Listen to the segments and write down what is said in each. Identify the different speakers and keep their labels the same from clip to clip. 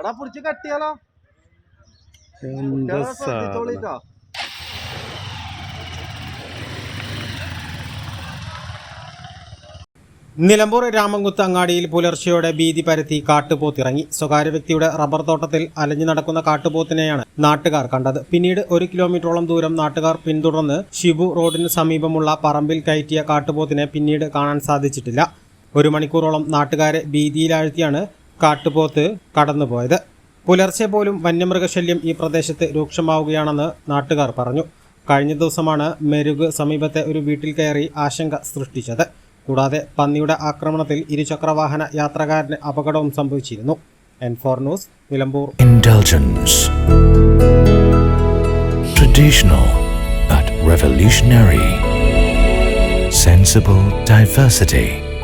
Speaker 1: എടാ പിടിച്ച് കട്ടിയാലോ? ശ്രദ്ധിച്ചോളിട്ടോ.
Speaker 2: നിലമ്പൂർ രാമൻകുത്ത് അങ്ങാടിയിൽ പുലർച്ചയോടെ ഭീതി പരത്തി കാട്ടുപോത്തിറങ്ങി. സ്വകാര്യ വ്യക്തിയുടെ റബ്ബർ തോട്ടത്തിൽ അലഞ്ഞു നടക്കുന്ന കാട്ടുപോത്തിനെയാണ് നാട്ടുകാർ കണ്ടത്. പിന്നീട് ഒരു കിലോമീറ്ററോളം ദൂരം നാട്ടുകാർ പിന്തുടർന്ന് ഷിബു റോഡിന് സമീപമുള്ള പറമ്പിൽ കയറ്റിയ കാട്ടുപോത്തിനെ പിന്നീട് കാണാൻ സാധിച്ചിട്ടില്ല. ഒരു മണിക്കൂറോളം നാട്ടുകാരെ ഭീതിയിലാഴ്ത്തിയാണ് കാട്ടുപോത്ത് കടന്നുപോയത്. പുലർച്ചെ പോലും വന്യമൃഗശല്യം ഈ പ്രദേശത്ത് രൂക്ഷമാവുകയാണെന്ന് നാട്ടുകാർ പറഞ്ഞു. കഴിഞ്ഞ ദിവസമാണ് മെരുഗ് സമീപത്തെ ഒരു വീട്ടിൽ കയറി ആശങ്ക സൃഷ്ടിച്ചത്. കൂടാതെ പന്നിയുടെ ആക്രമണത്തിൽ ഇരുചക്രവാഹന യാത്രക്കാരന് അപകടവും സംഭവിച്ചിരുന്നു. N four news Nilambur.
Speaker 3: Traditional but revolutionary. Sensible diversity.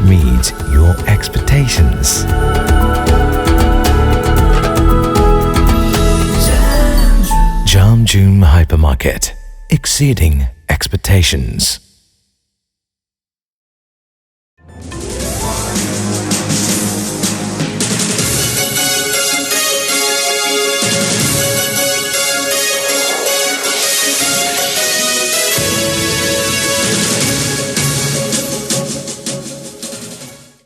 Speaker 3: always meets your expectations. Jam Hypermarket, exceeding expectations.